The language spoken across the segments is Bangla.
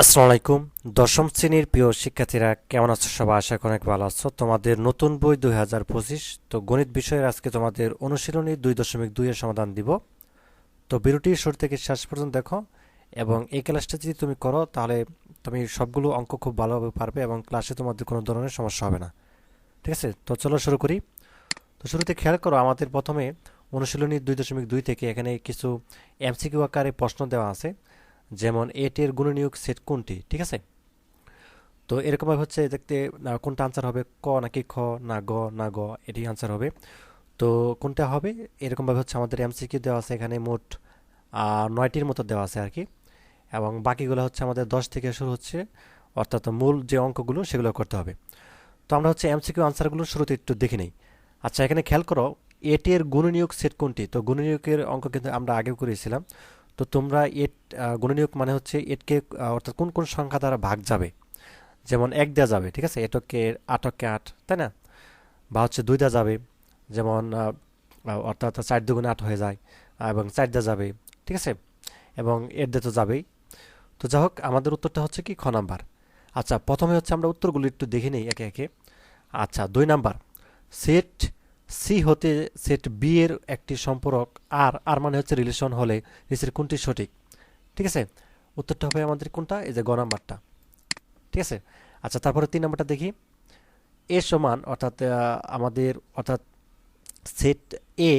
আসসালামু আলাইকুম। দশম শ্রেণির প্রিয় শিক্ষার্থীরা, কেমন আছো সবাই? আশা করি অনেক ভালো আছো। তোমাদের নতুন বই দুই হাজার পঁচিশ, তো গণিত বিষয়ের আজকে তোমাদের অনুশীলনী দুই দশমিক দুইয়ের সমাধান দিব। তো বিরতি শুরু থেকে শেষ পর্যন্ত দেখো, এবং এই ক্লাসটা যদি তুমি করো, তাহলে তুমি সবগুলো অঙ্ক খুব ভালোভাবে পারবে এবং ক্লাসে তোমাদের কোনো ধরনের সমস্যা হবে না। ঠিক আছে? তো চলো শুরু করি। তো শুরুতে খেয়াল করো, আমাদের প্রথমে অনুশীলনী দুই দশমিক দুই থেকে এখানে কিছু এমসিকিউ আকারে প্রশ্ন দেওয়া আছে। যেমন এট এটের গুণনীয়ক সেট কোনটি ঠিক আছে? তো এরকমভাবে হচ্ছে দেখতে আহ, কোনটা আনসার হবে ক নাকি খ না গ না গ এটি আনসার হবে। তো কোনটা হবে? এরকমভাবে হচ্ছে আমাদের এমসিকিউ দেওয়া আছে এখানে মোট নয়টির মতো দেওয়া আছে আর কি এবং বাকিগুলো হচ্ছে আমাদের দশ থেকে শুরু হচ্ছে অর্থাৎ মূল যে অঙ্কগুলো সেগুলো করতে হবে। তো আমরা হচ্ছে এমসিকিউ আনসারগুলো শুরুতে একটু দেখে নিই। আচ্ছা এখানে খেয়াল করো এটের গুণনীয়ক সেট কোনটি? তো গুণনীয়কের অঙ্ক কিন্তু আমরা আগেও করেছিলাম। তো তোমরা এট গুণনীয়ক মানে হচ্ছে এটকে অর্থাৎ কোন কোন সংখ্যা দ্বারা ভাগ যাবে? যেমন এক দেওয়া যাবে, ঠিক আছে? এটকে আটকে আট, তাই না? বা হচ্ছে দুই দেওয়া যাবে, যেমন অর্থাৎ চার দুগুণে আট হয়ে যায় এবং চার দেওয়া যাবে, ঠিক আছে? এবং এর দিয়ে তো যাবেই। তো যাই হোক, আমাদের উত্তরটা হচ্ছে কি? খ নাম্বার। আচ্ছা প্রথমে হচ্ছে আমরা উত্তরগুলো একটু দেখে নিই একে একে। আচ্ছা দুই নাম্বার। সেট সি হতে সেট বি এর একটি সম্পর্ক, আর আর মানে হচ্ছে রিলেশন হলে নিচের কোনটি সঠিক? ঠিক আছে? উত্তরটা হবে আমাদের কোনটা? এই যে গ নাম্বারটা। ঠিক আছে? আচ্ছা তারপরে তিন নাম্বারটা দেখি। এ সমান, অর্থাৎ আমাদের, অর্থাৎ সেট এ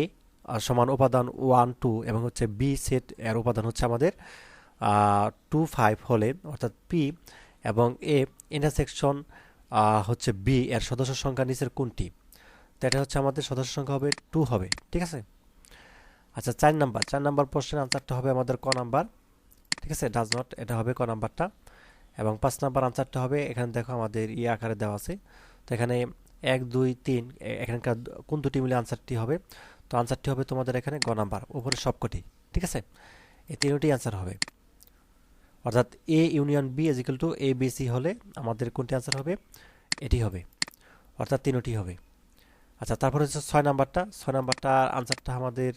সমান উপাদান ওয়ান টু এবং হচ্ছে বি সেট এর উপাদান হচ্ছে আমাদের টু ফাইভ হলে, অর্থাৎ পি এবং এ ইন্টারসেকশন হচ্ছে বি এর সদস্য সংখ্যা নিচের কোনটি? তো এটা হচ্ছে আমাদের সদস্য সংখ্যা হবে টু হবে, ঠিক আছে? আচ্ছা চার নাম্বার চার নাম্বার প্রশ্নের আনসারটা হবে আমাদের ক নাম্বার, ঠিক আছে? ডাজ নট এটা হবে ক নাম্বারটা। এবং পাঁচ নাম্বার আনসারটা হবে, এখানে দেখো আমাদের ই আকারে দেওয়া আছে। তো এখানে এক, দুই, তিন এখানকার কোন দুটি মিলে আনসারটি হবে? তো আনসারটি হবে তোমাদের এখানে গ নাম্বার, উপরে সবকটি, ঠিক আছে? এই তিনটি আনসার হবে। অর্থাৎ A union B is equal to A B C হলে আমাদের কোনটি আনসার হবে? এটি হবে। অর্থাৎ তিনটি হবে। আচ্ছা তারপরে হচ্ছে ছয় নাম্বারটা। ছয় নাম্বারটা আনসারটা আমাদের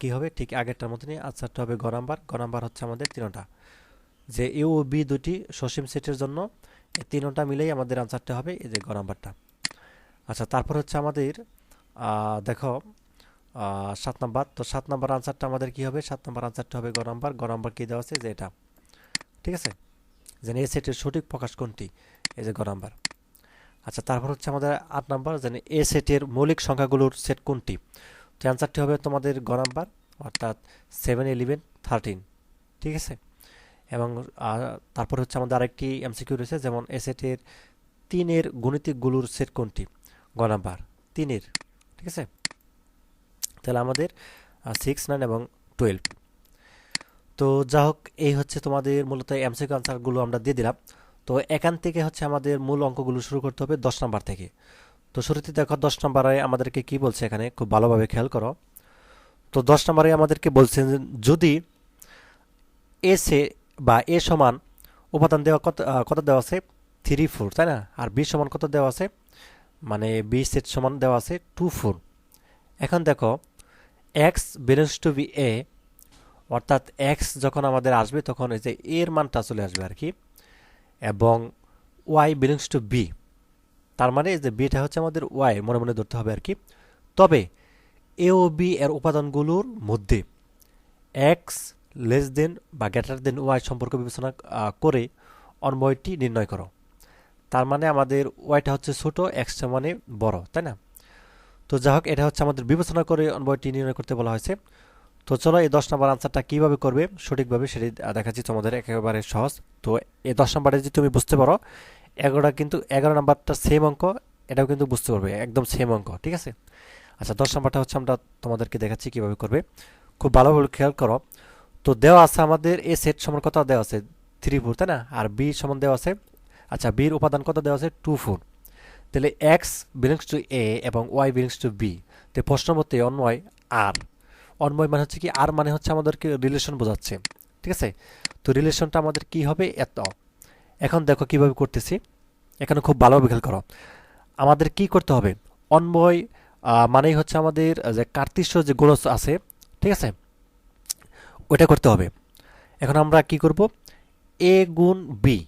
কি হবে? ঠিক আগেরটার মতনই আনসারটা হবে গ নাম্বার। গ নাম্বার হচ্ছে আমাদের তিনটা। যে ইউ ও বি দুটি সসীম সেটের জন্য এই তিনটা মিলেই আমাদের আনসারটা হবে এই যে গ নাম্বারটা। আচ্ছা তারপর হচ্ছে আমাদের দেখো সাত নাম্বার। তো সাত নাম্বার আনসারটা আমাদের কি হবে? সাত নাম্বার আনসারটা হবে গ নাম্বার। গ নাম্বার কি দেওয়া আছে? যে এটা। ঠিক আছে? যে এই সেটের সঠিক প্রকাশ কোনটি? এই যে গ নাম্বার। আচ্ছা তারপর হচ্ছে আমাদের আট নাম্বার, যেন এ সেটের মৌলিক সংখ্যাগুলোর সেট কোনটি? তো অ্যান্সারটি হবে তোমাদের গ নাম্বার, অর্থাৎ সেভেন ইলেভেন থার্টিন ঠিক আছে? এবং তারপর হচ্ছে আমাদের আরেকটি এমসিকিউ রয়েছে, যেমন এ সেটের তিনের গণিতিকগুলোর সেট কোনটি? গ নাম্বার, তিনের, ঠিক আছে? তাহলে আমাদের সিক্স নাইন এবং টুয়েলভ তো যা হোক এই হচ্ছে তোমাদের মূলত এমসিকিউ আনসারগুলো আমরা দিয়ে দিলাম। তো এখান থেকে হচ্ছে আমাদের মূল অঙ্কগুলো শুরু করতে হবে দশ নাম্বার থেকে। তো শুরুতে দেখো দশ নম্বরে আমাদেরকে কি বলছে এখানে? খুব ভালোভাবে খেয়াল করো। তো দশ নম্বরে আমাদেরকে বলছেন যদি এ সে বা এ সমান উপাদান দেওয়া কত কত দেওয়া আছে? থ্রি ফোর, তাই না? আর বি সমান কত দেওয়া আছে? মানে বি সেট সমান দেওয়া আছে টু ফোর। এখন দেখো X belongs to B A অর্থাৎ এক্স যখন আমাদের আসবে তখন এই যে এর মানটা চলে আসবে আর কি। এবং ওয়াই বিলংস টু বি তার মানে যে বিটা হচ্ছে আমাদের ওয়াই মনে মনে ধরতে হবে আর কি। তবে এ ও বি এর উপাদানগুলোর মধ্যে এক্স লেস দেন বা গ্রেটার দেন ওয়াই সম্পর্ক বিবেচনা করে অন্বয়টি নির্ণয় করো। তার মানে আমাদের ওয়াইটা হচ্ছে ছোট এক্সটা মানে বড়, তাই না? তো যাই হোক, এটা হচ্ছে আমাদের বিবেচনা করে অন্বয়টি নির্ণয় করতে বলা হয়েছে। তো চলো এই দশ নম্বর আনসারটা কীভাবে করবে? সঠিকভাবে সেটি দেখাচ্ছি তোমাদের একেবারে সহজ। তো এই দশ নম্বরে যদি তুমি বুঝতে পারো, এগারোটা কিন্তু, এগারো নাম্বারটা সেম অঙ্ক, এটাও কিন্তু বুঝতে পারবে, একদম সেম অঙ্ক, ঠিক আছে? আচ্ছা দশ নম্বরটা হচ্ছে আমরা তোমাদেরকে দেখাচ্ছি কীভাবে করবে। খুব ভালোভাবে খেয়াল করো, তো দেওয়া আছে আমাদের এ সেট সমান কত দেওয়া আছে? থ্রি ফোর তাই না? আর বি সমান দেওয়া আছে আচ্ছা বির উপাদান কত দেওয়া আছে? টু ফোর তাহলে এক্স বিলংস টু এ এবং ওয়াই বিলংস টু বি তো প্রশ্ন মতে অন্বয় আর অন্বয় মানে হচ্ছে কি আর মানে হচ্ছে আমাদেরকে রিলেশন বোঝাচ্ছে। ঠিক আছে? তো রিলেশনটা আমাদের কি হবে? এত। এখন দেখো কীভাবে করতেছি। এখানে খুব ভালোভাবে খেয়াল করো। আমাদের কি করতে হবে? অন্বয় আহ, মানেই হচ্ছে আমাদের যে কার্তিস্য যে গোলস আছে ঠিক আছে? ওইটা করতে হবে। এখন আমরা কি করব? এ গুণ বি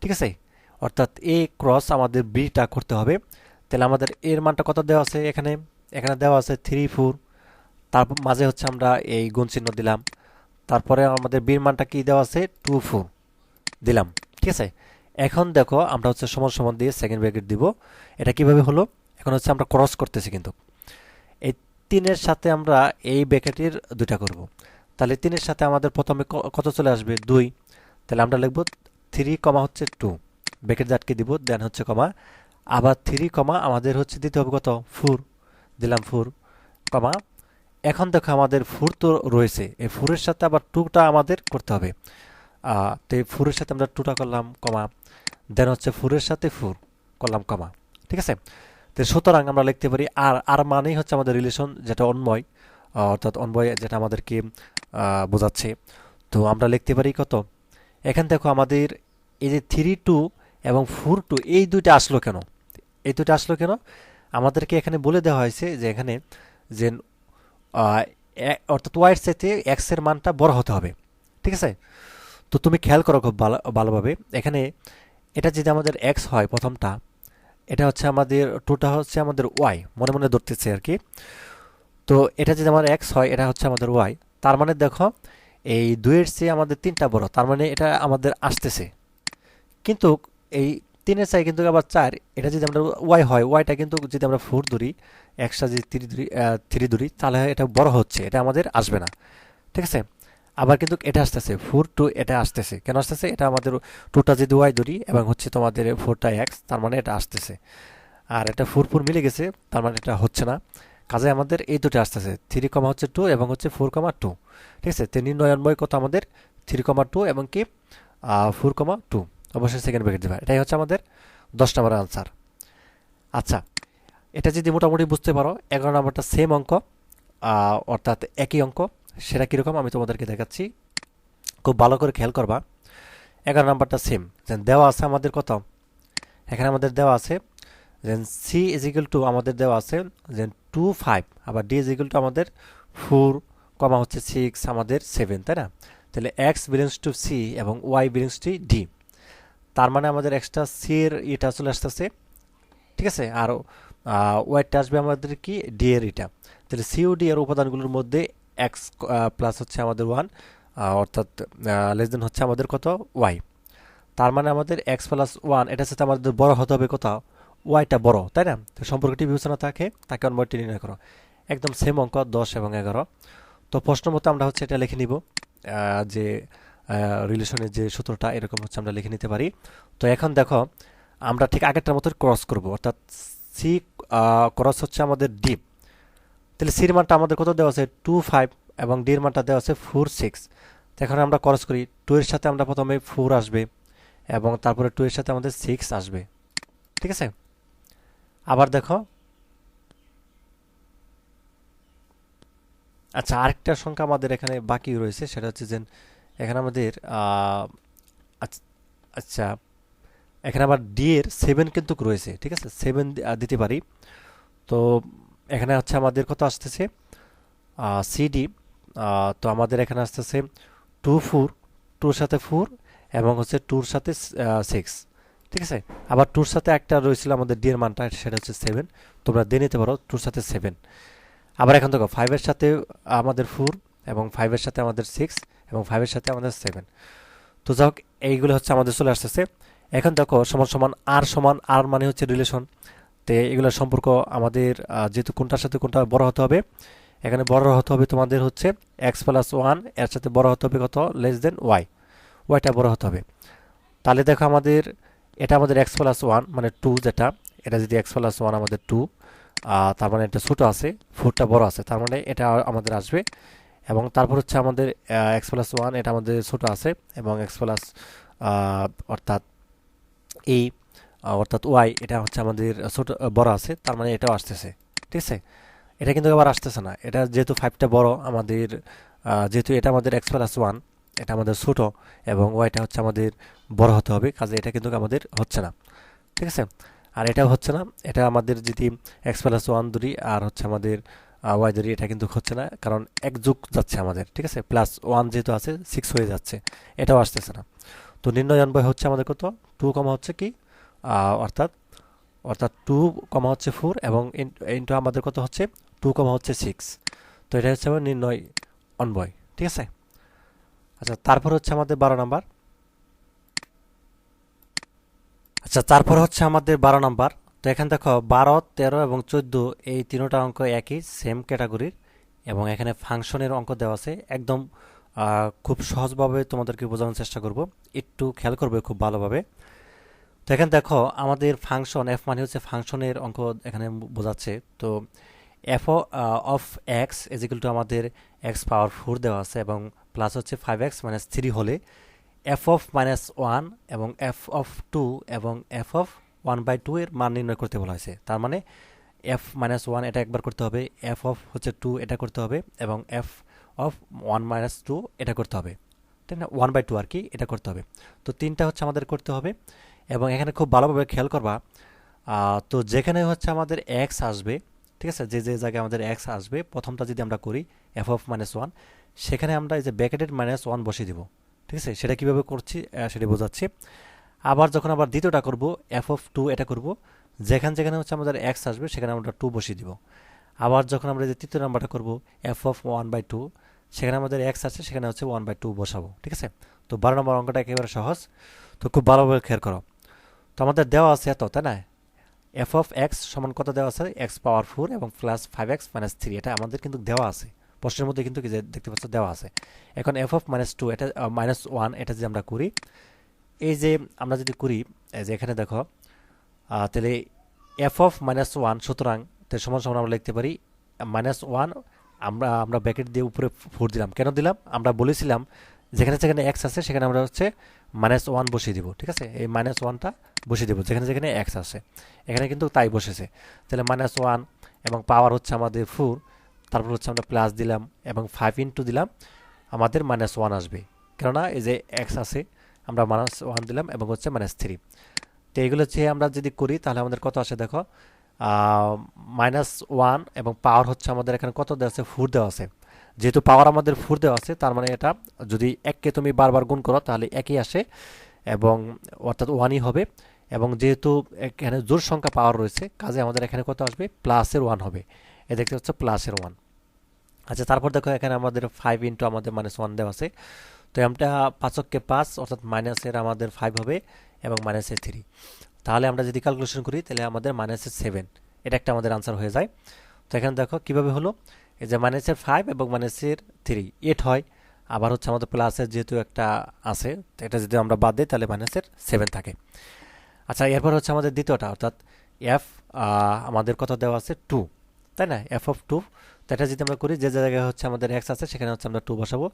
ঠিক আছে? অর্থাৎ এ ক্রস আমাদের বিটা করতে হবে। তাহলে আমাদের এর মানটা কত দেওয়া আছে এখানে? এখানে দেওয়া আছে থ্রি ফোর তারপর মাঝে হচ্ছে আমরা এই গুণ চিহ্ন দিলাম। তারপরে আমাদের বির মানটা কি দেওয়া আছে? টু ফোর দিলাম। ঠিক আছে? এখন দেখো আমরা হচ্ছে সমান সমান দিয়ে সেকেন্ড ব্র্যাকেট দিব। এটা কীভাবে হলো? এখন হচ্ছে আমরা ক্রস করতেছি কিন্তু। এই তিনের সাথে আমরা এই ব্র্যাকেটের দুইটা করব। তাহলে তিনের সাথে আমাদের প্রথমে কত চলে আসবে? দুই। তাহলে আমরা লিখব থ্রি কমা হচ্ছে টু ব্র্যাকেট আটকে দিব? দেন হচ্ছে কমা আবার থ্রি কমা আমাদের হচ্ছে দিতে হবে কত? ফোর দিলাম ফোর কমা এখন দেখো আমাদের ফুর তো রয়েছে। এই ফুরের সাথে আবার টুটা আমাদের করতে হবে। তো এই ফুরের সাথে আমরা টুটা করলাম, কমা। দেন হচ্ছে ফুরের সাথে ফুর করলাম, কমা। ঠিক আছে? তো সুতরাং আমরা লিখতে পারি আর আর মানেই হচ্ছে আমাদের রিলেশন যেটা অন্বয় অর্থাৎ অন্বয় যেটা আমাদেরকে বোঝাচ্ছে। তো আমরা লিখতে পারি কত? এখান দেখো আমাদের এই যে থ্রি টু এবং ফোর টু এই দুইটা আসলো কেন? এই দুইটা আসলো কেন? আমাদেরকে এখানে বলে দেওয়া হয়েছে যে এখানে যে অর্থাৎ ওয়াইয়ের চাইতে এক্সের মানটা বড় হতে হবে। ঠিক আছে? তো তুমি খেয়াল করো খুব ভালো, ভালোভাবে। এখানে এটা যদি আমাদের এক্স হয় প্রথমটা, এটা হচ্ছে আমাদের টুটা হচ্ছে আমাদের ওয়াই মনে মনে ধরতেছে আর কি। তো এটা যদি আমার এক্স হয়, এটা হচ্ছে আমাদের ওয়াই তার মানে দেখো, এই দুইয়ের চেয়ে আমাদের তিনটা বড়, তার মানে এটা আমাদের আসতেছে। কিন্তু এই তিনের চাই কিন্তু আবার চার, এটা যদি আমরা ওয়াই হয় ওয়াইটা কিন্তু যদি আমরা ফোর ধরি একশো যদি থ্রি ধরি থ্রি তাহলে এটা বড় হচ্ছে, এটা আমাদের আসবে না। ঠিক আছে? আবার কিন্তু এটা আসতেছে ফোর টু এটা আসতেছে। কেন আসতেছে? এটা আমাদের টুটা যদি ওয়াই ধরি, এবং হচ্ছে তোমাদের ফোরটা এক্স তার মানে এটা আসতেছে। আর এটা ফোর ফোর মিলে গেছে, তার মানে এটা হচ্ছে না। কাজে আমাদের এই দুটো আসতেছে থ্রি কমা হচ্ছে টু এবং হচ্ছে ফোর কমা টু ঠিক আছে? তো নির্ণয়ান্বয় কত আমাদের? থ্রি কমা টু এবং কি? ফোর কমা টু অবশ্যই সেকেন্ড ব্র্যাকেট দেবে। এটাই হচ্ছে আমাদের দশ নম্বর আনসার আচ্ছা এটা যদি মোটামুটি বুঝতে পারো, এগারো নম্বরটা সেম অঙ্ক অর্থাৎ একই অঙ্ক, সেটা কীরকম আমি তোমাদেরকে দেখাচ্ছি। খুব ভালো করে খেয়াল করবা। এগারো নাম্বারটা সেম দেওয়া আছে আমাদের কত? এখানে আমাদের দেওয়া আছে যে সি ইজ টু আমাদের দেওয়া আছে যে টু ফাইভ আবার ডি ইজ টু আমাদের ফোর কমা হচ্ছে সিক্স আমাদের সেভেন তাই না? তাহলে এক্স বিলংস টু সি এবং ওয়াই বিলংস টু ডি তার মানে আমাদের এক্সট্রা সি এর এটা চলে আসতেছে, ঠিক আছে? আর ওয়াইটা আসবে আমাদের কি? ডি এর এটা। তাহলে সি ও ডি এর উপাদানগুলোর মধ্যে এক্স প্লাস হচ্ছে আমাদের ওয়ান অর্থাৎ লেস দেন হচ্ছে আমাদের কত? ওয়াই তার মানে আমাদের এক্স প্লাস ওয়ান এটার সাথে আমাদের বড় হতে হবে কোথাও? ওয়াইটা বড়, তাই না? তো সম্পর্কটি বিবেচনা থাকে, তাকে অন্বয়টি নির্ণয় করো। একদম সেম অঙ্ক, দশ এবং এগারো। তো প্রশ্ন মতো আমরা হচ্ছে এটা লিখে নিব যে রিলেশনের যে সূত্রটা, এরকম হচ্ছে আমরা লিখে নিতে পারি। তো এখন দেখো, আমরা ঠিক আগেরটার মতো ক্রস করব, অর্থাৎ সি ক্রস হচ্ছে আমাদের ডিপ তাহলে সির মানটা আমাদের কত দেওয়া আছে? টু ফাইভ এবং ডির মানটা দেওয়া আছে ফোর সিক্স এখন আমরা ক্রস করি। টু এর সাথে আমরা প্রথমে ফোর আসবে এবং তারপরে টু এর সাথে আমাদের সিক্স আসবে। ঠিক আছে? আবার দেখো। আচ্ছা আরেকটা সংখ্যা আমাদের এখানে বাকি রয়েছে, সেটা হচ্ছে যে এখানে আমাদের আচ্ছা এখানে আবার ডি এর সেভেন কিন্তু রয়েছে, ঠিক আছে? সেভেন দিতে পারি। তো এখানে হচ্ছে আমাদের কত আসতেছে? সিডি তো আমাদের এখানে আসতেছে টু ফোর টুর সাথে ফোর এবং হচ্ছে টুর সাথে সিক্স ঠিক আছে? আবার টুর সাথে একটা রয়েছিল আমাদের ডি এর মানটা, সেটা হচ্ছে সেভেন তোমরা দিয়ে নিতে পারো টুর সাথে সেভেন আবার এখন দেখো ফাইভের সাথে আমাদের ফোর এবং ফাইভের সাথে আমাদের সিক্স এবং ফাইভের সাথে আমাদের সেভেন তো যাই হোক, এইগুলো হচ্ছে আমাদের চলে আসতেছে। এখন দেখো, সমান সমান আর সমান আর মানে হচ্ছে রিলেশন তো এগুলোর সম্পর্ক আমাদের যেহেতু কোনটার সাথে কোনটা বড় হতে হবে, এখানে বড় হতে হবে তোমাদের হচ্ছে এক্স প্লাস ওয়ানের সাথে বড় হতে হবে কত? লেস দেন ওয়াই ওয়াইটা বড় হতে হবে। তাহলে দেখো আমাদের, এটা আমাদের এক্স প্লাস ওয়ান মানে টু যেটা, এটা যদি এক্স প্লাস ওয়ান আমাদের টু তার মানে এটা ছোটো আছে ফোরটা বড় আছে, তার মানে এটা আমাদের আসবে। এবং তারপর হচ্ছে আমাদের এক্স প্লাস ওয়ান এটা আমাদের ছোটো আছে, এবং এক্স প্লাস অর্থাৎ আহ, অর্থাৎ ওয়াই এটা হচ্ছে আমাদের ছোট বড় আছে তার মানে এটাও আসতেছে ঠিক আছে? এটা কিন্তু আবার আসতেছে না এটা যেহেতু ফাইভটা বড় আমাদের যেহেতু এটা আমাদের এক্স প্লাস ওয়ান এটা আমাদের ছোট এবং ওয়াইটা হচ্ছে আমাদের বড় হতে হবে কাজে এটা কিন্তু আমাদের হচ্ছে না ঠিক আছে? আর এটাও হচ্ছে না এটা আমাদের যদি এক্স প্লাস ওয়ান ধরি আর হচ্ছে আমাদের ওয়াই ধরি এটা কিন্তু হচ্ছে না কারণ এক যুগ যাচ্ছে আমাদের ঠিক আছে? প্লাস ওয়ান যেহেতু আছে সিক্স হয়ে যাচ্ছে এটাও আসতেছে না। তো নির্ণয় অনবয় হচ্ছে আমাদের কত? টু কমা হচ্ছে কি? অর্থাৎ অর্থাৎ টু কমা হচ্ছে ফোর এবং ইন্টু আমাদের কত হচ্ছে? টু কমা হচ্ছে সিক্স। তো এটা হচ্ছে আমার নির্ণয় অনবয়, ঠিক আছে? আচ্ছা তারপর হচ্ছে আমাদের বারো নাম্বার। আচ্ছা তারপর হচ্ছে আমাদের বারো নাম্বার। তো এখানে দেখো, বারো, তেরো এবং চোদ্দ এই তিনোটা অঙ্ক একই সেম ক্যাটাগরির এবং এখানে ফাংশনের অঙ্ক দেওয়া আছে। একদম খুব সহজভাবে তোমাদেরকে বোঝানোর চেষ্টা করব। একটু খেয়াল করবে খুব ভালোভাবে। তো এখানে দেখো, আমাদের ফাংশন এফ মানে হচ্ছে ফাংশনের অঙ্ক এখানে বোঝাচ্ছে। তো F of X is equal to আমাদের এক্স পাওয়ার ফোর দেওয়া আছে এবং প্লাস হচ্ছে ফাইভ এক্স মাইনাস থ্রি হলে এফ অফ মাইনাস ওয়ান এবং এফ অফ টু এবং F of one by two এর মান নির্ণয় করতে বলা হয়েছে। তার মানে এফ মাইনাস ওয়ান এটা একবার করতে হবে এফ অফ হচ্ছে টু এটা করতে হবে এবং F of one minus two এটা করতে হবে। তাই না? ওয়ান বাই টু আর কি, এটা করতে হবে। তো তিনটা হচ্ছে আমাদের করতে হবে এবং এখানে খুব ভালোভাবে খেয়াল করবা তো যেখানে হচ্ছে আমাদের এক্স আসবে, ঠিক আছে? যে যে জায়গায় আমাদের এক্স আসবে, প্রথমটা যদি আমরা করি এফ অফ মাইনাস ওয়ান সেখানে আমরা এই যে ব্যাকেটেড মাইনাস ওয়ান বসিয়ে দিব। ঠিক আছে? সেটা কীভাবে করছি? সেটা বোঝাচ্ছি। আবার যখন আবার দ্বিতীয়টা করব এফ অফ টু এটা করব, যেখানে যেখানে হচ্ছে আমাদের এক্স আসবে, সেখানে আমরা টু বসিয়ে দিব। আবার যখন আমরা যে তৃতীয় নাম্বারটা করব F of one by two সেখানে আমাদের এক্স আছে, সেখানে হচ্ছে ওয়ান বাই টু বসাবো, ঠিক আছে? তো বারো নম্বর অঙ্কটা একেবারে সহজ। তো খুব ভালোভাবে খেয়াল করো। তো আমাদের দেওয়া আছে এত, তাই না? এফ অফ এক্স সমান কত দেওয়া আছে? এক্স পাওয়ার ফোর এবং plus five X minus three এটা আমাদের কিন্তু দেওয়া আছে। প্রশ্নের মধ্যে কিন্তু দেখতে পাচ্ছ, দেওয়া আছে। এখন এফ অফ মাইনাস টু এটা মাইনাস ওয়ান এটা যদি আমরা করি, এই যে আমরা যদি করি যে এখানে দেখো তাহলে এফ অফ মাইনাস ওয়ান সুতরাং তো সমান সমান আমরা লিখতে পারি মাইনাস ওয়ান আমরা আমরা ব্যাকেট দিয়ে উপরে ফোর দিলাম। কেন দিলাম? আমরা বলেছিলাম যেখানে যেখানে এক্স আছে সেখানে আমরা হচ্ছে মাইনাস ওয়ান বসিয়ে দিব, ঠিক আছে? এই মাইনাস ওয়ানটা বসিয়ে দিব, যেখানে যেখানে এক্স আছে। এখানে কিন্তু তাই বসেছে। তাহলে মাইনাস ওয়ান এবং পাওয়ার হচ্ছে আমাদের ফোর তারপর হচ্ছে আমরা প্লাস দিলাম এবং ফাইভ ইন্টু দিলাম, আমাদের মাইনাস ওয়ান আসবে। কেননা এই যে এক্স আছে, আমরা মাইনাস ওয়ান দিলাম এবং হচ্ছে মাইনাস থ্রি তো এইগুলো হচ্ছে আমরা যদি করি, তাহলে আমাদের কত আসে দেখো? মাইনাস ওয়ান এবং পাওয়ার হচ্ছে আমাদের এখানে কত দেওয়া আছে? ফোর দেওয়া আছে। যেহেতু পাওয়ার আমাদের ফোর দেওয়া আছে, তার মানে এটা যদি এককে তুমি বারবার গুণ করো, তাহলে একই আসে এবং অর্থাৎ ওয়ানই হবে এবং যেহেতু এখানে জোর সংখ্যা পাওয়ার রয়েছে, কাজে আমাদের এখানে কত আসবে? প্লাসের ওয়ান হবে। এ দেখতে হচ্ছে প্লাসের ওয়ান আচ্ছা তারপর দেখো এখানে আমাদের ফাইভ ইন্টু আমাদের মাইনাস ওয়ান দেওয়া আছে। তো আমরা পাঁচককে পাঁচ, অর্থাৎ মাইনাসের আমাদের ফাইভ হবে এবং মাইনাসের থ্রি তাহলে আমরা যদি ক্যালকুলেশন করি, তাহলে আমাদের মাইনাসের সেভেন এটা একটা আমাদের আনসার হয়ে যায়। তো এখানে দেখো কীভাবে হলো? এই যে মাইনাসের ফাইভ এবং মাইনাসের থ্রি এট হয়। আবার হচ্ছে আমাদের প্লাসের যেহেতু একটা আছে এটা যদি আমরা বাদ দিই, তাহলে মাইনাসের সেভেন থাকে। আচ্ছা এরপর হচ্ছে আমাদের দ্বিতীয়টা, অর্থাৎ এফ আমাদের কত দেওয়া আছে? টু তাই না? এফ অফ টু তো এটা যদি আমরা করি, যে জায়গায় হচ্ছে আমাদের এক্স আছে, সেখানে হচ্ছে আমরা টু বসাবো।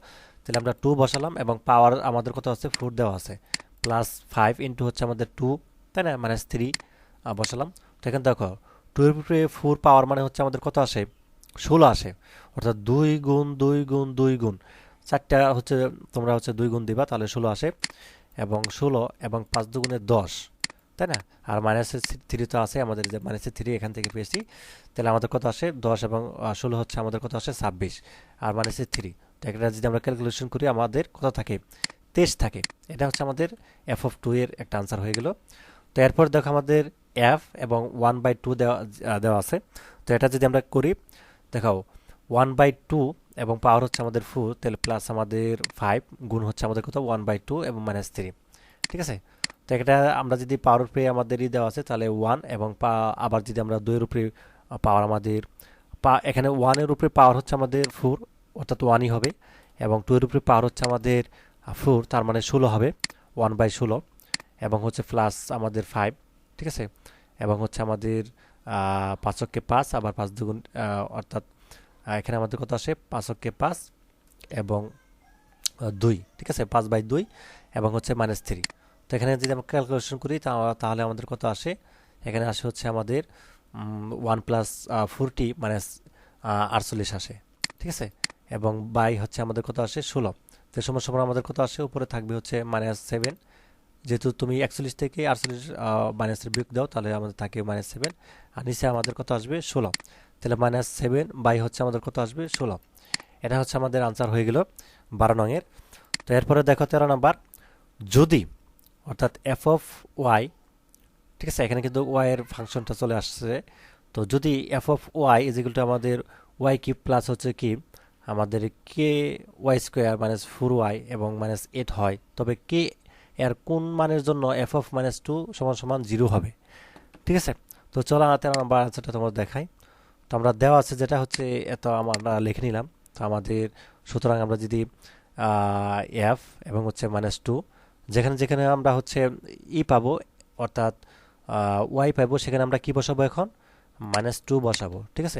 তাহলে আমরা টু বসালাম এবং পাওয়ার আমাদের কত আছে? ফোর দেওয়া আছে। প্লাস ফাইভ ইন্টু হচ্ছে আমাদের টু তাই না মাইনাস থ্রি বসালাম। তো এখানে দেখো টুয়েলভ টু ফোর পাওয়ার মানে হচ্ছে আমাদের কত আসে? ষোলো আসে। অর্থাৎ দুই গুণ দুই গুণ দুই গুণ। চারটা হচ্ছে তোমরা হচ্ছে দুই গুণ দিবা, তাহলে ষোলো আসে। এবং ষোলো এবং পাঁচ দুগুণে দশ। তাই না আর মাইনাসের থ্রি তো আছে আমাদের যে মাইনাসের থ্রি এখান থেকে পেয়েছি। তাহলে আমাদের কত আসে? দশ এবং ষোলো হচ্ছে আমাদের কত আসে? ছাব্বিশ। আর মাইনাসের থ্রি। তো এটা যদি আমরা ক্যালকুলেশন করি, আমাদের কত থাকে? তেইশ থাকে। এটা হচ্ছে আমাদের এফ অফ টু এর একটা আনসার হয়ে গেল। তো এরপর দেখো আমাদের এফ এবং ওয়ান বাই টু দেওয়া দেওয়া আছে। তো এটা যদি আমরা করি, দেখাও ওয়ান বাই টু এবং পাওয়ার হচ্ছে আমাদের ফোর তাহলে প্লাস আমাদের ফাইভ গুণ হচ্ছে আমাদের কত? ওয়ান বাই টু এবং মাইনাস থ্রি ঠিক আছে? তো এটা আমরা যদি পাওয়ার উপরে আমাদেরই দেওয়া আছে, তাহলে ওয়ান এবং পা, আবার যদি আমরা দুইয়ের উপরে পাওয়ার আমাদের, পা, এখানে ওয়ানের উপরে পাওয়ার হচ্ছে আমাদের ফোর অর্থাৎ ওয়ানই হবে। এবং টু এর উপরে পাওয়ার হচ্ছে আমাদের ফোর তার মানে ষোলো হবে ওয়ান বাই ষোলো। এবং হচ্ছে প্লাস আমাদের ফাইভ ঠিক আছে? এবং হচ্ছে আমাদের পাঁচককে পাঁচ আবার পাঁচ দুগুণ অর্থাৎ এখানে আমাদের কত আসে? পাঁচককে পাঁচ এবং দুই, ঠিক আছে? পাঁচ বাই দুই এবং হচ্ছে মাইনাস থ্রি তো এখানে যদি আমরা ক্যালকুলেশন করি তাহলে আমাদের কত আসে? এখানে আসে হচ্ছে আমাদের ওয়ান প্লাস ফোরটি মাইনাস আটচল্লিশ আসে, ঠিক আছে? এবং বাই হচ্ছে আমাদের কত আসে? ষোলো। তো সময় সময় আমাদের কত আসে? উপরে থাকবে হচ্ছে মাইনাস সেভেন যেহেতু তুমি একচল্লিশ থেকে আটচল্লিশ মাইনাসের বিয়োগ দাও, তাহলে আমাদের থাকে মাইনাস সেভেন আর নিচে আমাদের কত আসবে? ষোলো। তাহলে মাইনাস সেভেন বাই হচ্ছে আমাদের কত আসবে? ষোলো। এটা হচ্ছে আমাদের আনসার হয়ে গেল বারো নংয়ের। তো এরপরে দেখো তেরো নাম্বার। যদি, অর্থাৎ এফ অফ ওয়াই ঠিক আছে, এখানে কিন্তু ওয়াই এর ফাংশনটা চলে আসছে। তো যদি F of Y is two আমাদের ওয়াই কিউব প্লাস হচ্ছে কি? আমাদের K Y square minus four Y এবং মাইনাস এইট হয়। তবে কে এর কোন মানের জন্য এফ অফ মাইনাস টু সমান সমান জিরো হবে। ঠিক আছে? তো চলো তেরো নাম্বার আনসারটা তোমার দেখাই। তো আমরা দেওয়া আছে যেটা হচ্ছে এত আমরা লিখে নিলাম। তো আমাদের, সুতরাং আমরা যদি এফ এবং হচ্ছে মাইনাস টু যেখানে যেখানে আমরা হচ্ছে ই পাবো, অর্থাৎ ওয়াই পাবো, সেখানে আমরা কি বসাবো এখন? মাইনাস টু বসাবো। ঠিক আছে?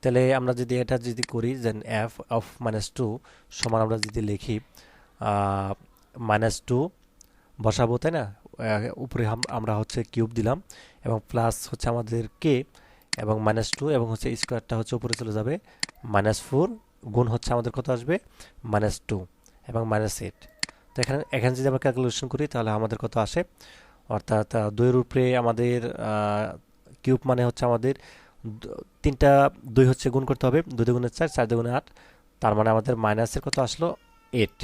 তাহলে আমরা যদি এটা যদি করি যে এফ অফ মাইনাস টু সমান আমরা যদি লিখি মাইনাস টু বসাবো, তাই না? উপরে আমরা হচ্ছে কিউব দিলাম এবং প্লাস হচ্ছে আমাদের কে এবং মাইনাস টু এবং হচ্ছে স্কোয়ারটা হচ্ছে উপরে চলে যাবে। মাইনাস ফোর গুণ হচ্ছে আমাদের কত আসবে? মাইনাস টু এবং মাইনাস এইট তো এখানে এখানে যদি আমরা ক্যালকুলেশন করি, তাহলে আমাদের কত আসে? অর্থাৎ দুইয়ের উপরে আমাদের কিউব মানে হচ্ছে আমাদের তিনটা দুই হচ্ছে গুণ করতে হবে। দুই দুগুণের চার চার দুগুণে আট, তার মানে আমাদের মাইনাসের কত আসলো? এইট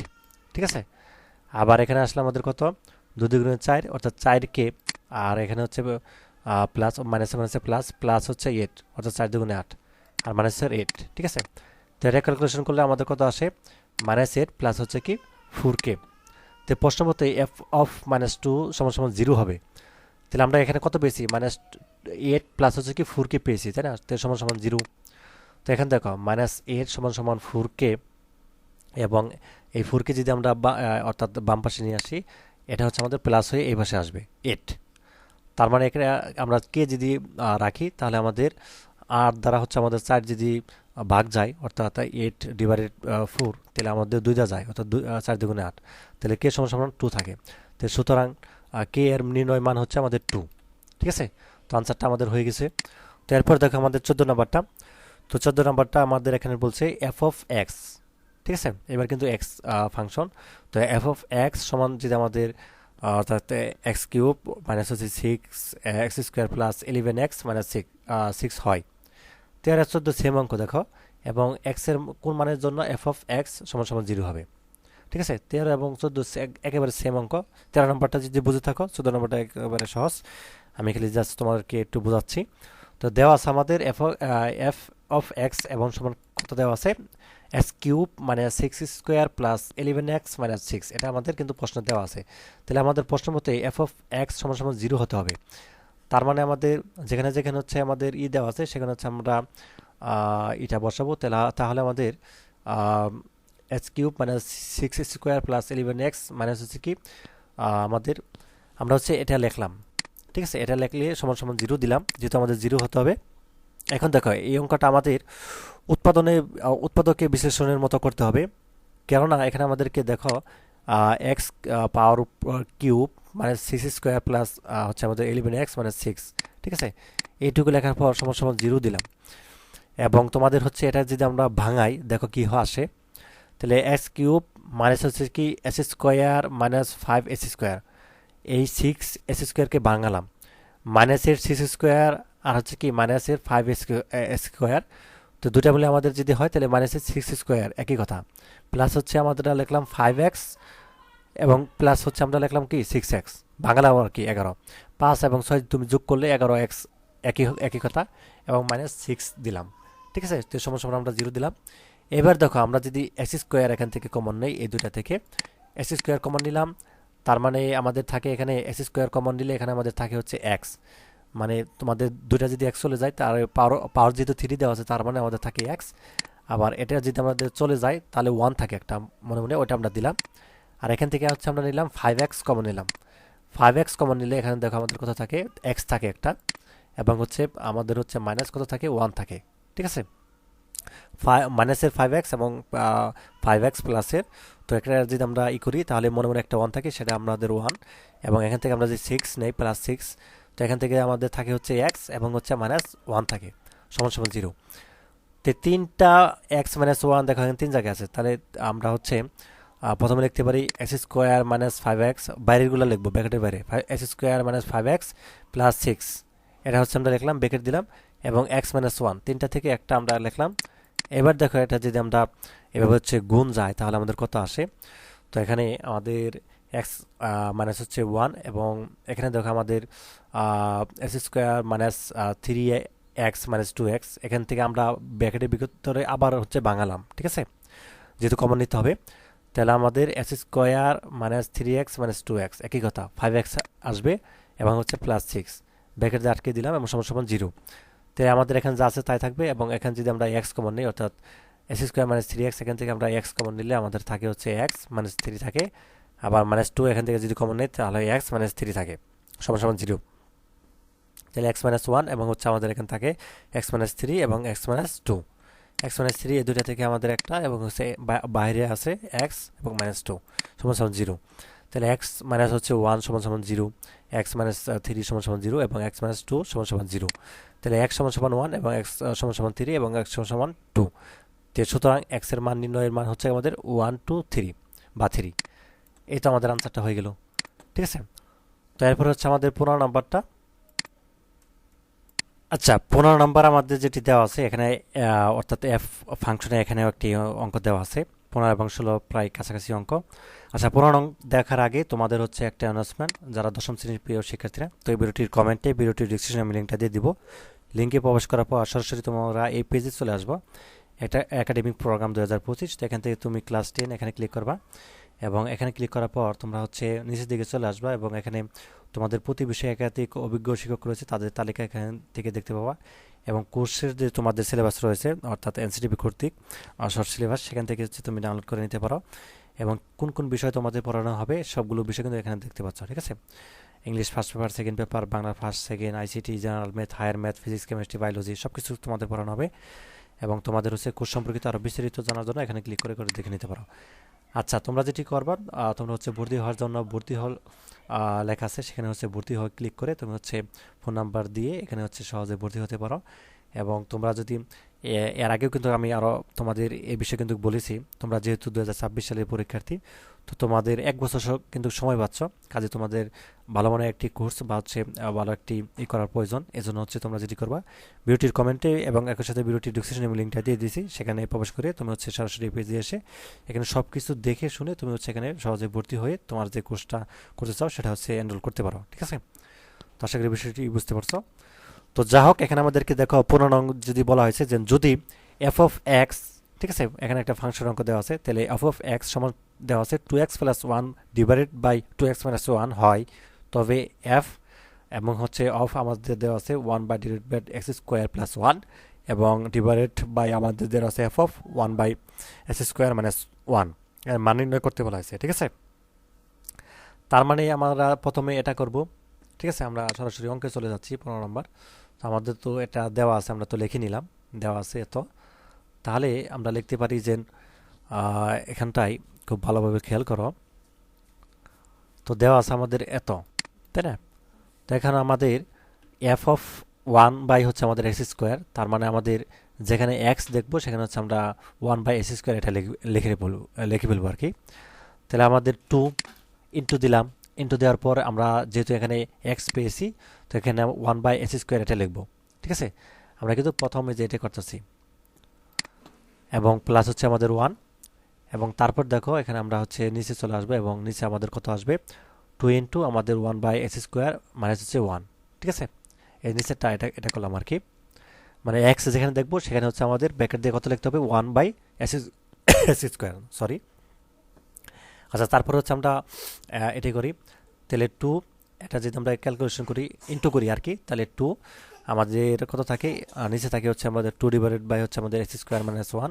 ঠিক আছে? আবার এখানে আসলে আমাদের কত? দুই দুগুণের চার, অর্থাৎ চার কে, আর এখানে হচ্ছে প্লাস মাইনাসে মাইনাসে প্লাস প্লাস হচ্ছে এইট অর্থাৎ চার দুগুণে আট, আর মাইনাসের এইট ঠিক আছে? তো এটা ক্যালকুলেশন করলে আমাদের কত আসে? মাইনাস এইট প্লাস হচ্ছে কি? Four K. তো প্রশ্ন মতো এফ অফ মাইনাস টু সমান সমান জিরো হবে। তাহলে আমরা এখানে কত পেয়েছি? মাইনাস এইট প্লাস হচ্ছে কি? ফোর কে পেয়েছি, তাই না? তো সমান সমান জিরো তো এখানে দেখো মাইনাস এইট সমান সমান ফোর কে এবং এই ফোর কে যদি আমরা অর্থাৎ বাম পাশে নিয়ে আসি, এটা হচ্ছে আমাদের প্লাস হয়ে এই পাশে আসবে এইট তার মানে এখানে আমরা কে যদি রাখি, তাহলে আমাদের আট দ্বারা হচ্ছে আমাদের চার যদি ভাগ যায়, অর্থাৎ এইট ডিভাইডেড ফোর তাহলে আমাদের দুইটা যায়, অর্থাৎ চার দুগুণে আট। তাহলে কে সমান টু থাকে। তো সুতরাং কে এর নির্ণয় মান হচ্ছে আমাদের টু ঠিক আছে? তো আনসারটা আমাদের হয়ে গেছে। তো এরপর দেখো আমাদের চোদ্দ নাম্বারটা। তো চোদ্দ নাম্বারটা আমাদের এখানে বলছে এফ অফ এক্স ঠিক আছে? এবার কিন্তু এক্স ফাংশন তো এফ অফ এক্স সমান যদি আমাদের অর্থাৎ এক্স কিউব মাইনাস হচ্ছে six X square plus eleven X minus six six হয়। তেরো চোদ্দ সেম অঙ্ক, দেখো। এবং এক্সের কোন মানের জন্য এফ অফ এক্স সমান সমান জিরো হবে। ঠিক আছে? তেরো এবং চোদ্দ একেবারে সেম অঙ্ক। তেরো নম্বরটা যদি বুঝে থাকো, চোদ্দ নম্বরটা একেবারে সহজ। আমি খালি জাস্ট তোমাদেরকে একটু বোঝাচ্ছি। তো দেওয়া আছে আমাদের এফ এফ অফ এক্স এবং সমান কত দেওয়া আছে? এক্স কিউব মানে six square plus eleven X minus six এটা আমাদের কিন্তু প্রশ্ন দেওয়া আছে। তাহলে আমাদের প্রশ্ন মতে এফ অফ এক্স সমান সমান জিরো হতে হবে। তার মানে আমাদের যেখানে যেখানে হচ্ছে আমাদের ই দেওয়া আছে, সেখানে হচ্ছে আমরা এটা বসাবো। তাহলে তাহলে আমাদের এক্স কিউব মানে six square plus eleven X minus হচ্ছে কি? আমাদের, আমরা হচ্ছে এটা লিখলাম। ঠিক আছে? এটা লিখলে সমান সমান জিরো দিলাম, যেহেতু আমাদের জিরো হতে হবে। এখন দেখো, এই অঙ্কটা আমাদের উৎপাদনে উৎপাদকে বিশ্লেষণের মতো করতে হবে। কেননা এখানে আমাদেরকে দেখো এক্স পাওয়ার কিউব মানে সিক্স স্কোয়ার প্লাস হচ্ছে আমাদের ইলেভেন এক্স মানে সিক্স ঠিক আছে? এইটুকু লেখার পর সমান সমান জিরো দিলাম। এবং তোমাদের হচ্ছে এটা যদি আমরা ভাঙাই, দেখো কি আসে। তাহলে এক্স কিউব মাইনাস হচ্ছে কি S square minus five S square এই সিক্স এস স্কোয়ারকে ভাঙালাম। মাইনাসের সিক্স স্কোয়ার আর হচ্ছে কি মাইনাসের ফাইভ স্কোয়ার তো দুটা মিলে আমাদের যদি হয়, তাহলে মাইনাসের সিক্স স্কোয়ার একই কথা। প্লাস হচ্ছে আমাদের লিখলাম ফাইভ এক্স এবং প্লাস হচ্ছে আমরা লিখলাম কি সিক্স এক্স বাংলা আর কি, এগারো। পাঁচ এবং ছয় তুমি যোগ করলে এগারো এক্স একই একই কথা, এবং মাইনাস সিক্স দিলাম। ঠিক আছে? তো সময় সময় আমরা জিরো দিলাম। এবার দেখো, আমরা যদি এক্স স্কোয়ার এখান থেকে কমন নেই, এই দুটা থেকে এক্স স্কোয়ার কমন নিলাম। তার মানে আমাদের থাকে এখানে এক্স স্কোয়ার কমন নিলে এখানে আমাদের থাকে হচ্ছে এক্স মানে তোমাদের দুইটা যদি এক্স চলে যায় তার পাওয়ার পাওয়ার যেহেতু থ্রি দেওয়া আছে, তার মানে আমাদের থাকে এক্স আবার এটা যদি আমাদের চলে যায়, তাহলে ওয়ান থাকে একটা, মনে মনে ওটা আমরা দিলাম। আর এখান থেকে হচ্ছে আমরা নিলাম ফাইভ এক্স কমন নিলাম। ফাইভ এক্স কমন নিলে এখানে দেখো আমাদের কত থাকে? এক্স থাকে একটা। এবং হচ্ছে আমাদের হচ্ছে মাইনাস কত থাকে? ওয়ান থাকে। ঠিক আছে? মাইনাসের ফাইভ এক্স এবং ফাইভ এক্স প্লাসের তো একটা যদি আমরা ই করি, তাহলে মনে মনে একটা ওয়ান থাকে, সেটা আমাদের ওয়ান এবং এখান থেকে আমরা যদি সিক্স নেই প্লাস সিক্স তো এখান থেকে আমাদের থাকে হচ্ছে এক্স এবং হচ্ছে মাইনাস ওয়ান থাকে, সমান সমান জিরো তো তিনটা এক্স মাইনাস ওয়ান দেখা তিন জায়গায় আছে। তাহলে আমরা হচ্ছে প্রথমে লিখতে পারি X square minus five X বাইরেরগুলো লিখব ব্যাকেটের বাইরে। X square minus five X plus six এটা হচ্ছে আমরা লিখলাম ব্যাকেট দিলাম, এবং এক্স মাইনাস ওয়ান তিনটা থেকে একটা আমরা লিখলাম। এবার দেখো এটা যদি আমরা এভাবে হচ্ছে গুণ যায়, তাহলে আমাদের কত আসে? তো এখানে আমাদের এক্স মাইনাস হচ্ছে ওয়ান এবং এখানে দেখো আমাদের X square minus three X minus two X এখান থেকে আমরা ব্র্যাকেটের ভিতরে আবার হচ্ছে বাঙালাম ঠিক আছে? যেহেতু কমন নিতে হবে, তাহলে আমাদের X square minus three X minus two X একই কথা ফাইভ এক্স আসবে এবং হচ্ছে প্লাস সিক্স ব্র্যাকেট আটকে দিলাম এবং সমান সমান জিরো তাই আমাদের এখানে যা আছে তাই থাকবে এবং এখানে যদি আমরা এক্স কমন নিই, অর্থাৎ X square minus three X এখান থেকে আমরা এক্স কমন নিলে আমাদের থাকে হচ্ছে এক্স মাইনাস থ্রি থাকে আবার মাইনাস টু এখান থেকে যদি কমন নেই, তাহলে এক্স মাইনাস থ্রি থাকে। সমান সমান জিরো তাহলে এক্স মাইনাস ওয়ান এবং হচ্ছে আমাদের এখানে থাকে এক্স মাইনাস থ্রি এবং X minus two X minus three এই দুইটা থেকে আমাদের একটা এবং হচ্ছে বাইরে আছে এক্স এবং মাইনাস টু সমান সমান জিরো তাহলে এক্স মাইনাস হচ্ছে ওয়ান সমান সমান জিরো এক্স মাইনাস থ্রি সমান সমান জিরো এবং এক্স মাইনাস টু সমান সমান জিরো তাহলে এক্স সমান সমান ওয়ান এবং এক্স সমান সমান থ্রি এবং এক্স সমান সমান টু তো সুতরাং এক্সের মান নির্ণয়ের মান হচ্ছে আমাদের ওয়ান টু থ্রি বা থ্রি এই তো আমাদের আনসারটা হয়ে গেল। ঠিক আছে? তো এরপর হচ্ছে আমাদের পনেরো নাম্বারটা। আচ্ছা পনেরো নাম্বার আমাদের যেটি দেওয়া আছে, এখানে অর্থাৎ এফ ফাংশনে এখানেও একটি অঙ্ক দেওয়া আছে। পনেরো এবং ষোলো প্রায় কাছাকাছি অঙ্ক। আচ্ছা পনেরো দেখার আগে তোমাদের হচ্ছে একটা অ্যানাউন্সমেন্ট যারা দশম শ্রেণির প্রিয় শিক্ষার্থীরা, তো এই ভিডিওটির কমেন্টে ভিডিওটির ডিসক্রিপশনে আমি লিঙ্কটা দিয়ে দিব। লিঙ্কে প্রবেশ করার পর সরাসরি তোমরা এই পেজে চলে আসব। এটা একাডেমিক প্রোগ্রাম দু হাজার পঁচিশ, তো এখান থেকে তুমি ক্লাস টেন এখানে ক্লিক করবা। এবং এখানে ক্লিক করার পর তোমরা হচ্ছে নিচের দিকে চলে আসবা এবং এখানে তোমাদের প্রতি বিষয়ে একাধিক অভিজ্ঞ শিক্ষক রয়েছে, তাদের তালিকা এখান থেকে দেখতে পাবা এবং কোর্সের যে তোমাদের সিলেবাস রয়েছে, অর্থাৎ এনসিটিভি কর্তৃক শর্ট সিলেবাস সেখান থেকে হচ্ছে তুমি ডাউনলোড করে নিতে পারো এবং কোন কোন বিষয় তোমাদের পড়ানো হবে সবগুলো বিষয় কিন্তু এখানে দেখতে পাচ্ছ, ঠিক আছে? English first paper second paper Bangla first second ICT general math higher math physics chemistry biology সব কিছু তোমাদের পড়ানো হবে এবং তোমাদের হচ্ছে কোর্স সম্পর্কিত আরও বিস্তারিত জানার জন্য এখানে ক্লিক করে করে দেখে নিতে পারো। আচ্ছা তোমরা যেটি করবা তোমরা হচ্ছে ভর্তি হওয়ার জন্য ভর্তি হল লেখা আছে, সেখানে হচ্ছে ভর্তি হওয়া ক্লিক করে তুমি হচ্ছে ফোন নাম্বার দিয়ে এখানে হচ্ছে সহজে ভর্তি হতে পারো। এবং তোমরা যদি এর আগেও কিন্তু আমি আরও তোমাদের এ বিষয়ে কিন্তু বলেছি, তোমরা যেহেতু দু হাজার ছাব্বিশ সালের পরীক্ষার্থী, তো তোমাদের এক বছর কিন্তু সময় পাচ্ছ, কাজে তোমাদের ভালো মানের একটি কোর্স বা হচ্ছে ভালো একটি ই করার প্রয়োজন, এজন্য হচ্ছে তোমরা যেটি করবা, ভিডিওটির কমেন্টে এবং একই সাথে ভিডিওটির ডিসক্রিপশনে আমি লিঙ্কটা দিয়ে দিয়েছি, সেখানে প্রবেশ করে তুমি হচ্ছে সরাসরি পেজে এসে এখানে সব কিছু দেখে শুনে তুমি হচ্ছে এখানে সহজে ভর্তি হয়ে তোমার যে কোর্সটা করতে চাও, সেটা হচ্ছে এনরোল করতে পারো, ঠিক আছে? তো আশা করি বিষয়টি বুঝতে পারছ। তো যা হোক, এখানে আমাদেরকে দেখো পনেরো যদি বলা হয়েছে যে যদি এফ অফ এক্স ঠিক আছে? এখানে একটা ফাংশন অঙ্ক দেওয়া আছে। তাহলে এফ অফ এক্স সমান দেওয়া আছে two x plus one divided by two x minus one হয়। তবে এফ এবং হচ্ছে অফ আমাদের দেওয়া আছে one by divide by x square plus one এবং ডিভাইডেড বাই আমাদের দেওয়া আছে f of one by x square minus one মান নির্ণয় করতে বলা হয়েছে, ঠিক আছে? তার মানে আমরা প্রথমে এটা করব, ঠিক আছে? আমরা সরাসরি অঙ্কে চলে যাচ্ছি, পনেরো নম্বর। আমাদের তো এটা দেওয়া আছে, আমরা তো লিখে নিলাম, দেওয়া আছে এত। তাহলে আমরা লিখতে পারি যে এখানটায় খুব ভালোভাবে খেয়াল করো। তো দেওয়া আছে আমাদের এত, তাই না? তো এখানে আমাদের এফ অফ ওয়ান বাই হচ্ছে আমাদের এক্স স্কোয়ার তার মানে আমাদের যেখানে এক্স দেখব, সেখানে হচ্ছে আমরা ওয়ান বাই এক্স স্কোয়ার এটা লিখে বলব লিখে ফেলব আর কি। তাহলে আমাদের টু ইন্টু দিলাম। ইন্টু দেওয়ার পর আমরা যেহেতু এখানে এক্স পেয়েছি, তো এখানে ওয়ান বাই এক্স স্কোয়ার এটা লিখব। ঠিক আছে? আমরা কিন্তু প্রথমে যে এটা করতেছি, এবং প্লাস হচ্ছে আমাদের ওয়ান এবং তারপর দেখো এখানে আমরা হচ্ছে নিচে চলে আসব, এবং নিচে আমাদের কত আসবে? টু ইন্টু আমাদের one by x square minus হচ্ছে ওয়ান ঠিক আছে? এই নিচেরটা এটা এটা করলাম আর কি। মানে এক্স যেখানে দেখব, সেখানে হচ্ছে আমাদের ব্যাকেট দিয়ে কত লিখতে হবে? One by s s square sorry আচ্ছা তারপর হচ্ছে আমরা এটাই করি। তাহলে টু এটা যদি আমরা ক্যালকুলেশন করি ইন্টু করি আর কি, তাহলে টু আমাদের কত থাকে? নিচে থাকে হচ্ছে আমাদের টু ডিভাইডেড বাই হচ্ছে আমাদের এস স্কোয়ার মাইনাস ওয়ান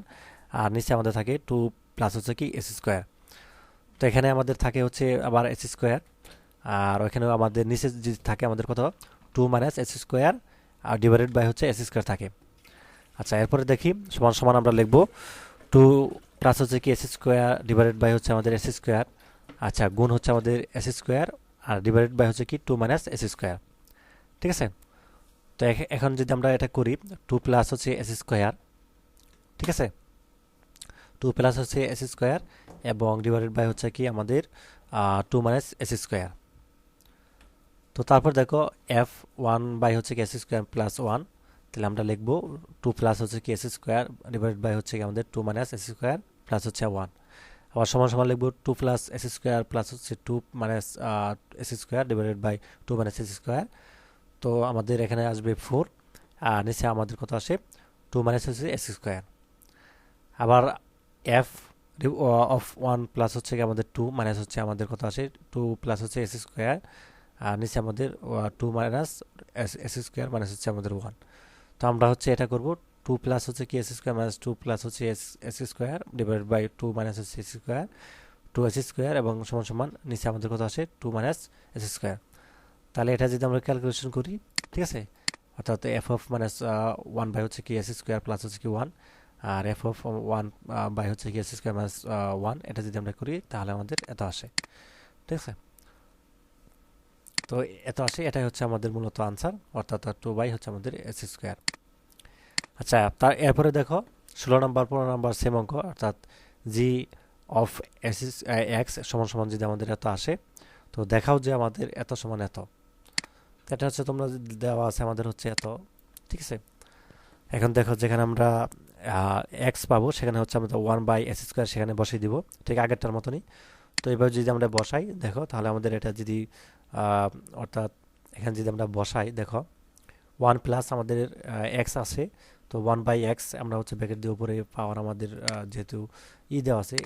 আর নিচে আমাদের থাকে টু প্লাস হচ্ছে কি এস স্কোয়ার তো এখানে আমাদের থাকে হচ্ছে আবার এস স্কোয়ার আর ওইখানেও আমাদের নিচে যদি থাকে আমাদের কত? টু মাইনাস এস স্কোয়ার আর ডিভাইডেড বাই হচ্ছে এস স্কোয়ার থাকে। আচ্ছা এরপরে দেখি, সমান সমান আমরা লিখব টু প্লাস হচ্ছে কি এস স্কোয়ার ডিভাইডেড বাই হচ্ছে আমাদের এস স্কোয়ার আচ্ছা গুণ হচ্ছে আমাদের এস স্কোয়ার আর ডিভাইডেড বাই হচ্ছে কি টু মাইনাস এস স্কোয়ার ঠিক আছে? তো এখন যদি আমরা এটা করি টু প্লাস হচ্ছে এস স্কোয়ার ঠিক আছে? টু প্লাস হচ্ছে এস স্কোয়ার এবং ডিভাইডেড বাই হচ্ছে কি আমাদের টু মাইনাস এস স্কোয়ার তো তারপর দেখো এফ ওয়ান বাই হচ্ছে কি এস স্কোয়ার প্লাস ওয়ান তাহলে আমরা লিখব টু প্লাস হচ্ছে কি এস স্কোয়ার ডিভাইডেড বাই হচ্ছে কি আমাদের two minus s square plus হচ্ছে ওয়ান আবার সমান সমান লিখব two plus s square plus হচ্ছে two minus s square divided by two minus s square তো আমাদের এখানে আসবে ফোর আর নিচে আমাদের কত আসে? টু মাইনাস হচ্ছে এস স্কোয়ার আবার এফ অফ ওয়ান প্লাস হচ্ছে আমাদের টু মাইনাস হচ্ছে আমাদের কত আসে? টু প্লাস হচ্ছে এস স্কোয়ার আর নিচে আমাদের two minus s square minus হচ্ছে আমাদের ওয়ান তো আমরা হচ্ছে এটা করব টু প্লাস হচ্ছে কি s square minus two plus হচ্ছে s s square divide by two minus হচ্ছে s square two s square এবং সমান সমান নিচে আমাদের কত আসে টু মাইনাস এস স্কোয়ার তাহলে এটা যদি আমরা ক্যালকুলেশন করি, ঠিক আছে? অর্থাৎ f of minus one by হচ্ছে কি এস স্কোয়ার প্লাস হচ্ছে কি ওয়ান আর এফ অফ ওয়ান বাই হচ্ছে কি এস স্কোয়ার মাইনাস ওয়ান এটা যদি আমরা করি, তাহলে আমাদের এত আসে। ঠিক আছে? তো এত আসে, এটাই হচ্ছে আমাদের মূলত আনসার অর্থাৎ টু বাই হচ্ছে আমাদের এস স্কোয়ার আচ্ছা তার এরপরে দেখো, ষোলো নম্বর, পনেরো নম্বর সেম অঙ্ক, অর্থাৎ জি অফ এস এক্স সমান সমান যদি আমাদের এত আসে, তো দেখাও যে আমাদের এত সমান এত। এটা হচ্ছে তোমরা দেওয়া আছে, আমাদের হচ্ছে এত, ঠিক আছে? এখন দেখো, যেখানে আমরা এক্স পাবো, সেখানে হচ্ছে আমরা ওয়ান বাই এস স্কোয়ার সেখানে বসিয়ে দিব, ঠিক আগেরটার মতনই। তো এবার যদি আমরা বসাই, দেখো, তাহলে আমাদের এটা যদি অর্থাৎ এখানে যদি আমরা বসাই, দেখো ওয়ান প্লাস আমাদের এক্স আছে তো ওয়ান বাই এক্স আমরা হচ্ছে ব্যাকেট দিয়ে উপরে পাওয়ার আমাদের যেহেতু ই দেওয়া আছে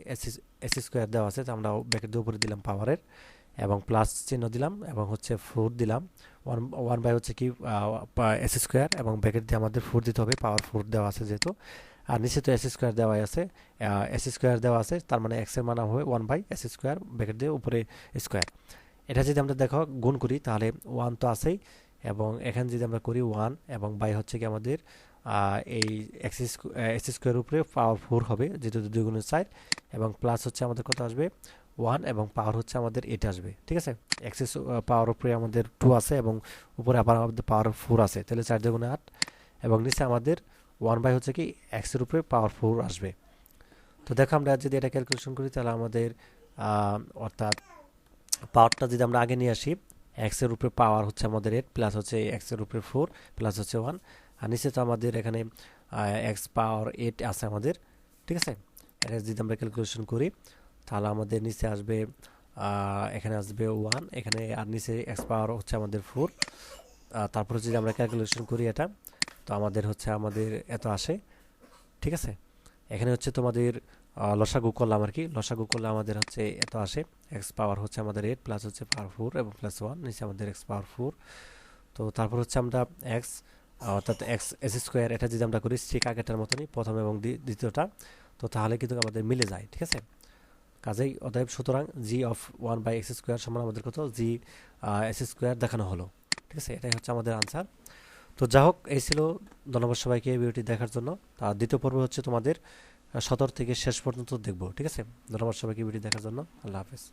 এস স্কোয়ার দেওয়া আছে, তো আমরা ব্যাকেট দিয়ে উপরে দিলাম পাওয়ারের এবং প্লাস চিহ্ন দিলাম এবং হচ্ছে ফোর দিলাম। ওয়ান ওয়ান বাই হচ্ছে কি এস স্কোয়ার এবং ব্যাকেট দিয়ে আমাদের ফোর দিতে হবে পাওয়ার ফোর দেওয়া আছে যেহেতু। আর নিচে তো এস স্কোয়ার দেওয়া আছে এস স্কোয়ার দেওয়া আছে, তার মানে এক্সের মান হবে one by s square bracket দিয়ে উপরে স্কোয়ার এটা যদি আমরা দেখো, গুণ করি, তাহলে ওয়ান তো আছেই এবং এখানে যদি আমরা করি ওয়ান এবং বাই হচ্ছে কি আমাদের এই এক্স এস স্কোয়ার উপরে পাওয়ার ফোর হবে, যেহেতু দুই সাইড এবং প্লাস হচ্ছে আমাদের কত আসবে? ওয়ান এবং পাওয়ার হচ্ছে আমাদের এইট আসবে, ঠিক আছে? এক্সেস পাওয়ার উপরে আমাদের টু আছে, এবং উপরে আবার আমাদের পাওয়ার ফোর আছে, তাহলে চার দুগুণে আট, এবং নিচে আমাদের ওয়ান বাই হচ্ছে কি এক্সের উপরে পাওয়ার ফোর আসবে। তো দেখো আমরা যদি এটা ক্যালকুলেশন করি, তাহলে আমাদের অর্থাৎ পাওয়ারটা যদি আমরা আগে নিয়ে আসি এক্সের উপরে পাওয়ার হচ্ছে আমাদের এইট প্লাস হচ্ছে এক্সের উপরে ফোর প্লাস হচ্ছে ওয়ান আর নিচে তো আমাদের এখানে এক্স পাওয়ার এইট আছে আমাদের, ঠিক আছে? যদি আমরা ক্যালকুলেশন করি, তাহলে আমাদের নিচে আসবে এখানে আসবে ওয়ান এখানে আর নিচে এক্স পাওয়ার হচ্ছে আমাদের ফোর তারপরে যদি আমরা ক্যালকুলেশন করি এটা, তো আমাদের হচ্ছে আমাদের এত আসে, ঠিক আছে? এখানে হচ্ছে তোমাদের লসাগু করলাম আর কি, লসাগু করলে আমাদের হচ্ছে এত আসে এক্স পাওয়ার হচ্ছে আমাদের এইট প্লাস হচ্ছে পাওয়ার ফোর এবং প্লাস ওয়ান নিচে আমাদের এক্স পাওয়ার ফোর তো তারপর হচ্ছে আমরা এক্স অর্থাৎ এক্স এস স্কোয়ার এটা যদি আমরা করি, ঠিক আগেরটার মতনই প্রথম এবং দ্বিতীয়টা, তো তাহলে কিন্তু আমাদের মিলে যায়, ঠিক আছে? কাজেই অতএব সুতরাং g of one by x square সমান আমাদের কত? জি এস স্কোয়ার দেখানো হলো, ঠিক আছে? এটাই হচ্ছে আমাদের আনসার তো যা হোক, এই ছিল ধন্যবাদ সবাইকে ভিডিওটি দেখার জন্য। আর দ্বিতীয় পর্ব হচ্ছে তোমাদের সতর থেকে শেষ পর্যন্ত দেখব, ঠিক আছে? ধন্যবাদ সবাইকে ভিডিও দেখার জন্য। আল্লাহ হাফেজ।